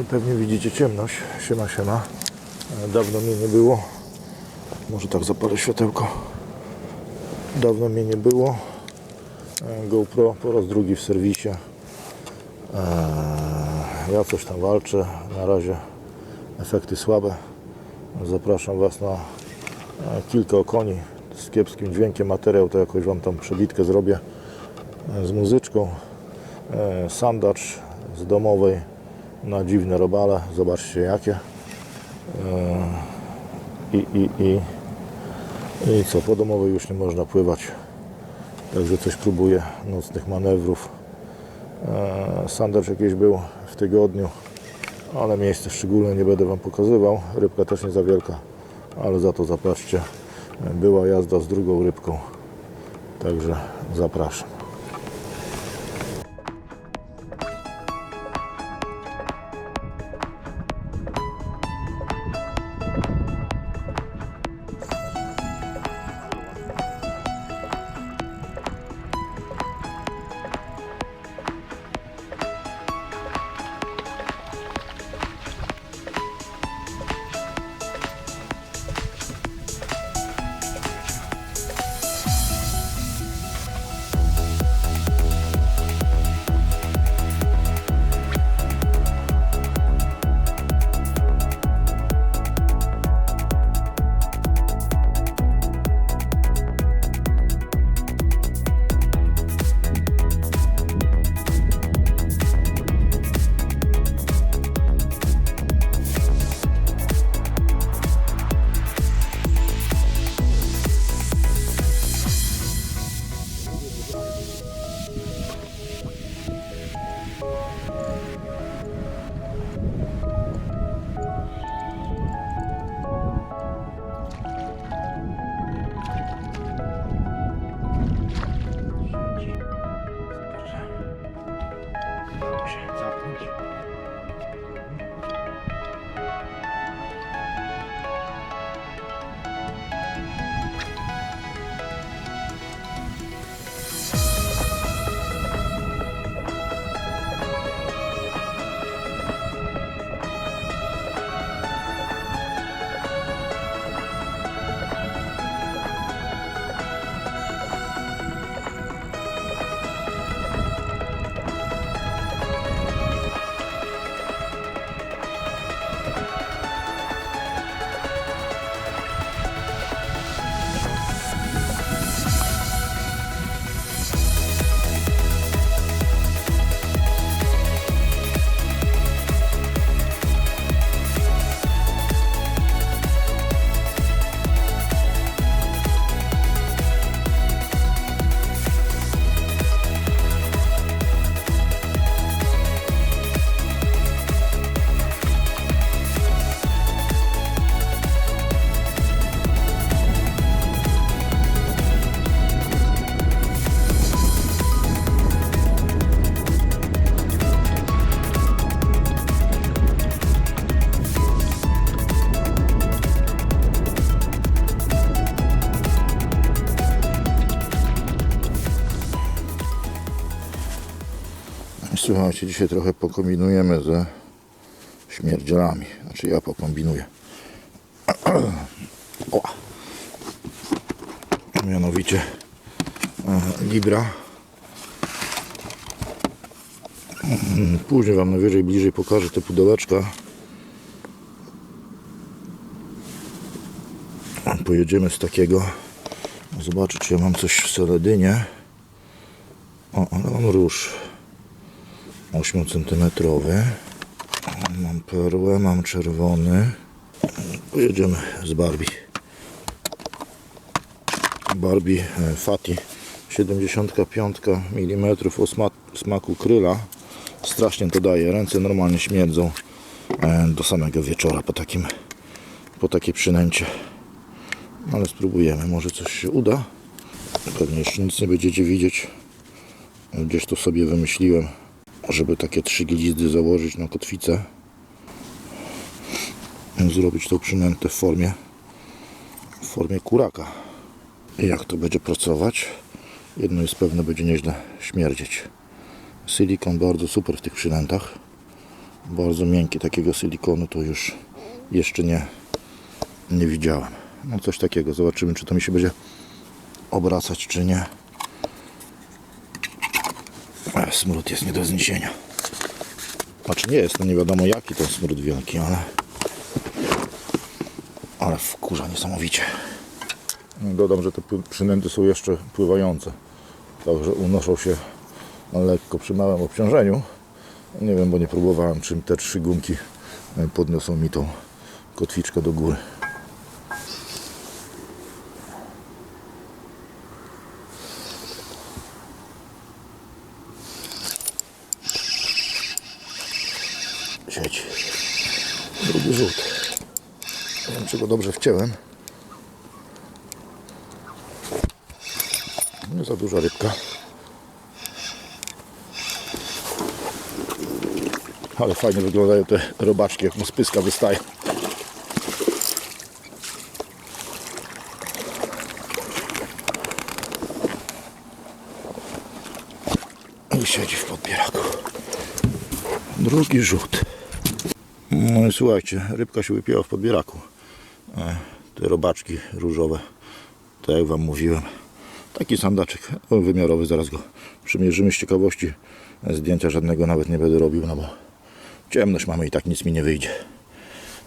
I pewnie widzicie ciemność. Siema, siema. E, Dawno mnie nie było. Może tak zapalę światełko. Dawno mnie nie było. E, GoPro po raz drugi w serwisie. Eee, Ja coś tam walczę. Na razie efekty słabe. Zapraszam Was na e, kilka okoni z kiepskim dźwiękiem materiał. To jakoś Wam tam przebitkę zrobię e, z muzyczką. E, Sandacz z domowej na dziwne robale. Zobaczcie jakie. E, I, i, i, I co, po domowej już nie można pływać. Także coś próbuję nocnych manewrów. E, Sandacz jakiś był w tygodniu, ale miejsce szczególne nie będę Wam pokazywał. Rybka też nie za wielka, ale za to zapatrzcie, była jazda z drugą rybką. Także zapraszam. Słuchajcie, dzisiaj trochę pokombinujemy ze śmierdzielami. Znaczy ja pokombinuję. Mianowicie e, Libra. Mm, Później Wam najwyżej bliżej pokażę te pudełeczka. Pojedziemy z takiego. Zobaczę, czy ja mam coś w seledynie. O, ale mam róż. 8 cm. Mam perłę, mam czerwony. Pojedziemy z Barbie. Barbie e, Fati 75 mm o sma- smaku kryla. Strasznie to daje. Ręce normalnie śmierdzą e, do samego wieczora po takim po takiej przynęcie. Ale spróbujemy. Może coś się uda. Pewnie jeszcze nic nie będziecie widzieć. Gdzieś to sobie wymyśliłem żeby takie trzy glizdy założyć na kotwicę zrobić tą przynętę w formie w formie kuraka i jak to będzie pracować jedno jest pewne będzie nieźle śmierdzieć silikon bardzo super w tych przynętach Bardzo miękkie takiego silikonu to już jeszcze nie, nie widziałem. No coś takiego. Zobaczymy, czy to mi się będzie obracać, czy nie. Smród jest nie do zniesienia. Znaczy nie jest, no nie wiadomo jaki to smród wielki, ale ale wkurza niesamowicie. Dodam, że te przynęty są jeszcze pływające. Także unoszą się lekko przy małym obciążeniu. Nie wiem, bo nie próbowałem, czym te trzy gumki e, podniosą mi tą kotwiczkę do góry. Drugi rzut. Nie wiem, czy go dobrze wcięłem. Nie za duża rybka. Ale fajnie wyglądają te robaczki, jak mu z pyska wystaje. I siedzi w podbieraku. Drugi rzut. No i słuchajcie, rybka się wypięła w podbieraku. E, Te robaczki różowe, tak jak Wam mówiłem. Taki sandaczek o, wymiarowy, zaraz go przymierzymy z ciekawości. Zdjęcia żadnego nawet nie będę robił, no bo ciemność mamy i tak nic mi nie wyjdzie.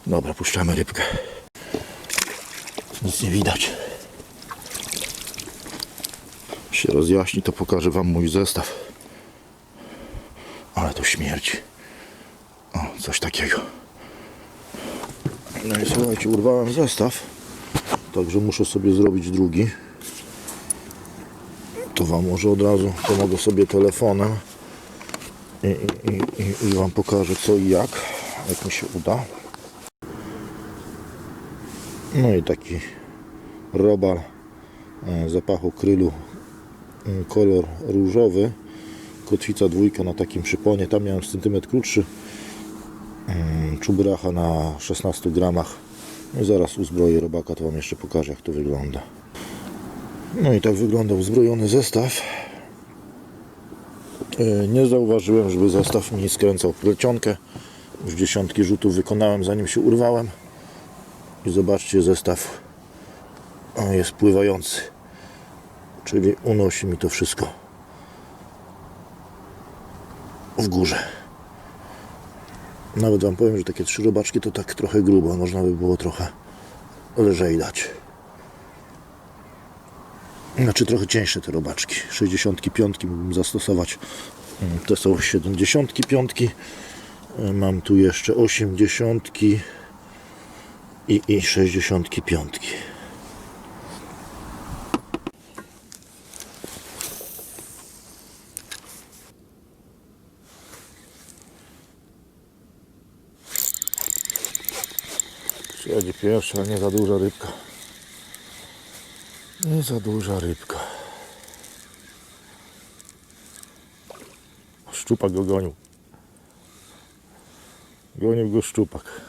Dobra, puszczamy rybkę. Nic nie widać. Się rozjaśni, to pokażę Wam mój zestaw. Ale to śmierci. O, coś takiego. No i słuchajcie, urwałem zestaw. Także muszę sobie zrobić drugi. To Wam może od razu pomogę sobie telefonem. I, i, i, i- Wam pokażę co i jak. Jak mi się uda. No i taki robal e, zapachu krylu e, kolor różowy kotwica dwójka na takim przyponie tam miałem centymetr krótszy Mm, czubracha na 16 gramach. No zaraz uzbroję robaka to wam jeszcze pokażę jak to wygląda. No i tak wygląda uzbrojony zestaw. E, nie zauważyłem żeby zestaw mi skręcał plecionkę. Już dziesiątki rzutów wykonałem zanim się urwałem. I zobaczcie zestaw jest pływający. Czyli unosi mi to wszystko w górze. Nawet wam powiem, że takie trzy robaczki to tak trochę grubo. Można by było trochę lżej dać. Znaczy trochę cieńsze te robaczki. 65 mógłbym zastosować. Mm, Te są 75. E, Mam tu jeszcze 80 i, i 65. Siedzi pierwsza, nie za duża rybka. Nie za duża rybka. Szczupak go gonił. Gonił go szczupak.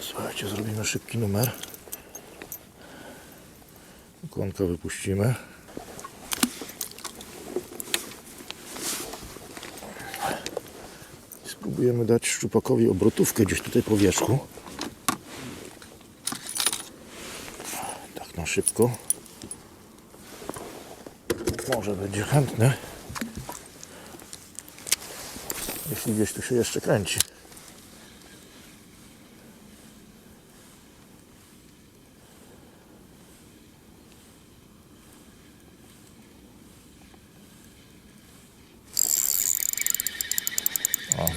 Słuchajcie, zrobimy szybki numer. Kłonka wypuścimy. Spróbujemy dać szczupakowi obrotówkę gdzieś tutaj po wierzchu. Tak na szybko. Może będzie chętny. Jeśli gdzieś tu się jeszcze kręci.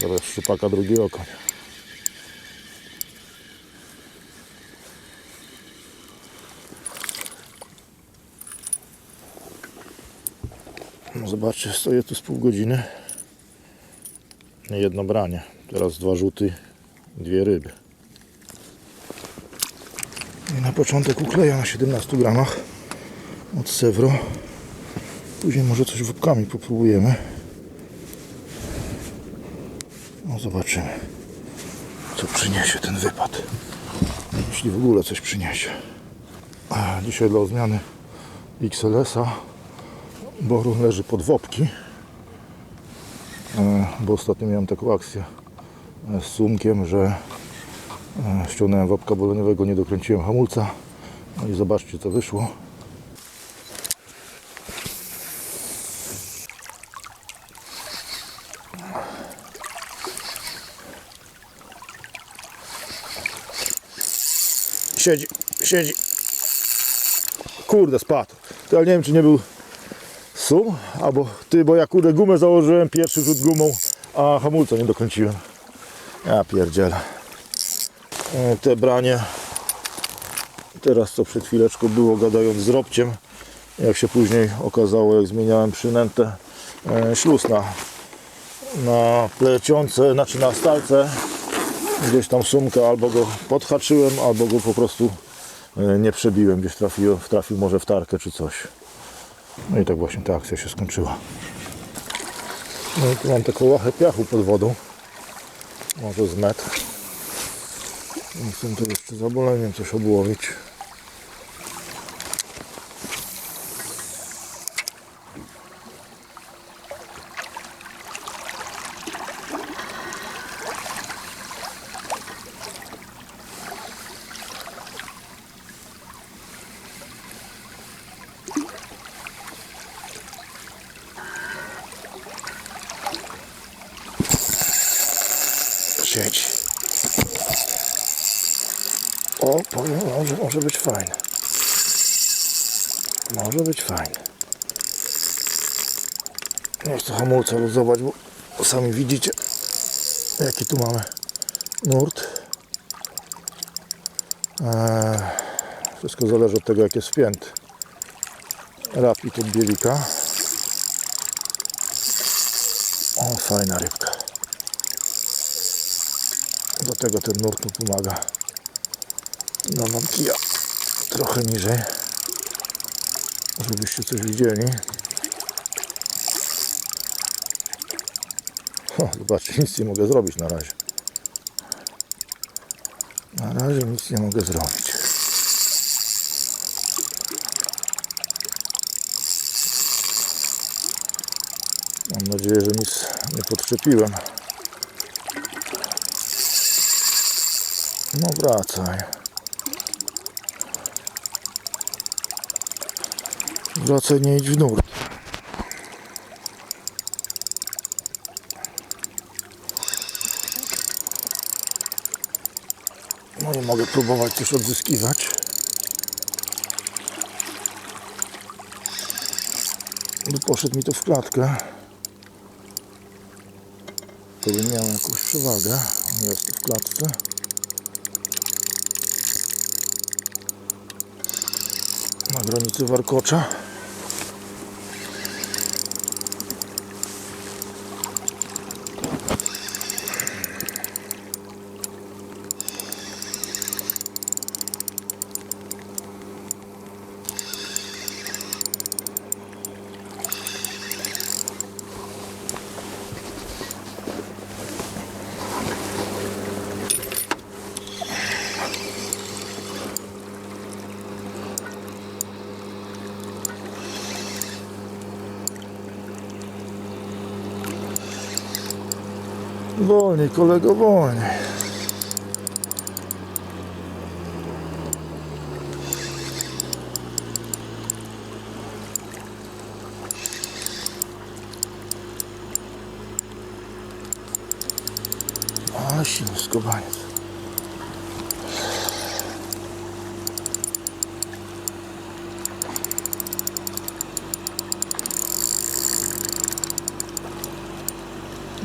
Zaraz szczupaka drugi okoń. No zobaczcie, stoję tu z pół godziny. Jedno branie. Teraz dwa rzuty, dwie ryby. I na początek ukleja na 17 gramach od Sevro. Później może coś wódkami popróbujemy. No zobaczymy, co przyniesie ten wypad. Jeśli w ogóle coś przyniesie. Dzisiaj dla zmiany XLS-a Boru leży pod wopki. e, bo ostatnio miałem taką akcję e, z sumkiem, że e, ściągnąłem wapka boleniowego, nie dokręciłem hamulca. No i zobaczcie co wyszło. Siedzi. Kurde, spadł. To ja nie wiem, czy nie był sum, albo ty, bo ja kurde gumę założyłem, pierwszy rzut gumą, a hamulca nie dokręciłem. Ja pierdzielę. E, Te branie, teraz co przed chwileczką było gadając z Robciem, jak się później okazało, jak zmieniałem przynętę, e, śluz na, na plecionce, znaczy na stalce, gdzieś tam sumka, albo go podhaczyłem, albo go po prostu nie przebiłem, gdzieś trafił, trafił może w tarkę czy coś. No i tak właśnie ta akcja się skończyła. No i tu mam taką łachę piachu pod wodą. Może z metr. Chcę tu jeszcze zaboleniem coś obłowić. O, powiem może być fajne. Może być fajne. Nie chcę hamulca luzować, bo sami widzicie, jaki tu mamy nurt. Eee, wszystko zależy od tego, jak jest wpięty. Rapid od bielika. O, fajna rybka. Do tego ten nurt mi pomaga. Dawam kija trochę niżej, żebyście coś widzieli. O, zobaczcie, nic nie mogę zrobić na razie. Na razie nic nie mogę zrobić. Mam nadzieję, że nic nie podczepiłem. No wracaj. Wracaj, nie idź w nurt. No i mogę próbować coś odzyskiwać. By poszedł mi to w klatkę. Bym miał jakąś przewagę. Jest w klatce. na granicy warkocza. Wolniej, kolego, wolniej.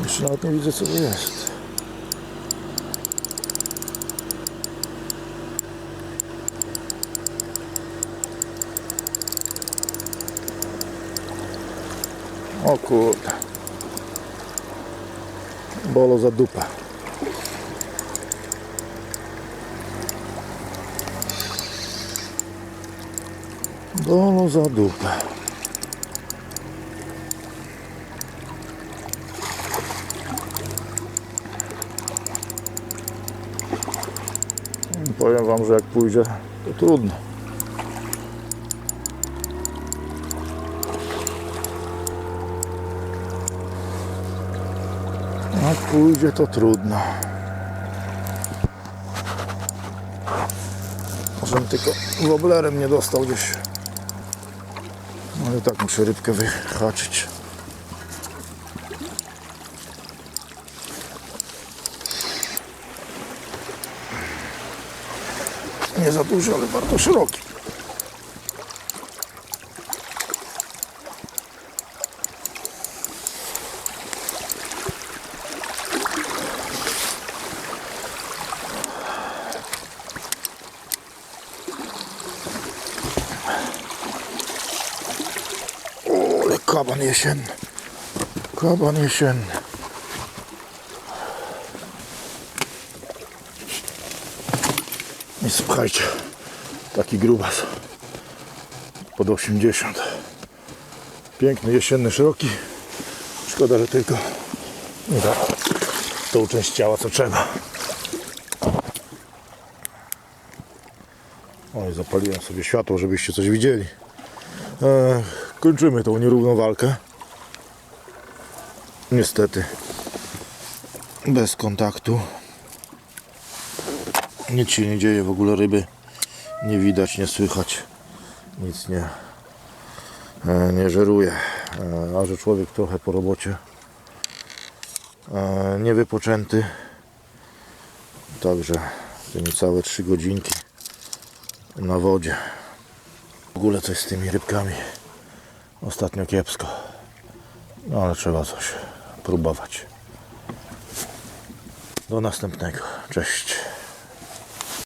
Jeszcze nawet nie widzę co to jest. O kurde. Bolo za dupę. Bolo za dupę. Powiem wam, że jak pójdzie, to trudno. A pójdzie to trudno. Żebym tylko woblerem nie dostał gdzieś. No i tak muszę rybkę wyhaczyć. Nie za duży, ale bardzo szeroki. Kaban jesienny. Kaban jesienny. I słuchajcie, taki grubas pod 80. Piękny, jesienny, szeroki. Szkoda, że tylko da tą część ciała, co trzeba. Oj, zapaliłem sobie światło, żebyście coś widzieli. E, kończymy tą nierówną walkę. Niestety. Bez kontaktu. Nic się nie dzieje, w ogóle ryby nie widać, nie słychać. Nic nie, e, nie żeruje. E, A że człowiek trochę po robocie e, niewypoczęty. Także to niecałe 3 godzinki na wodzie. W ogóle coś z tymi rybkami ostatnio kiepsko. No ale trzeba coś próbować. Do następnego. Cześć.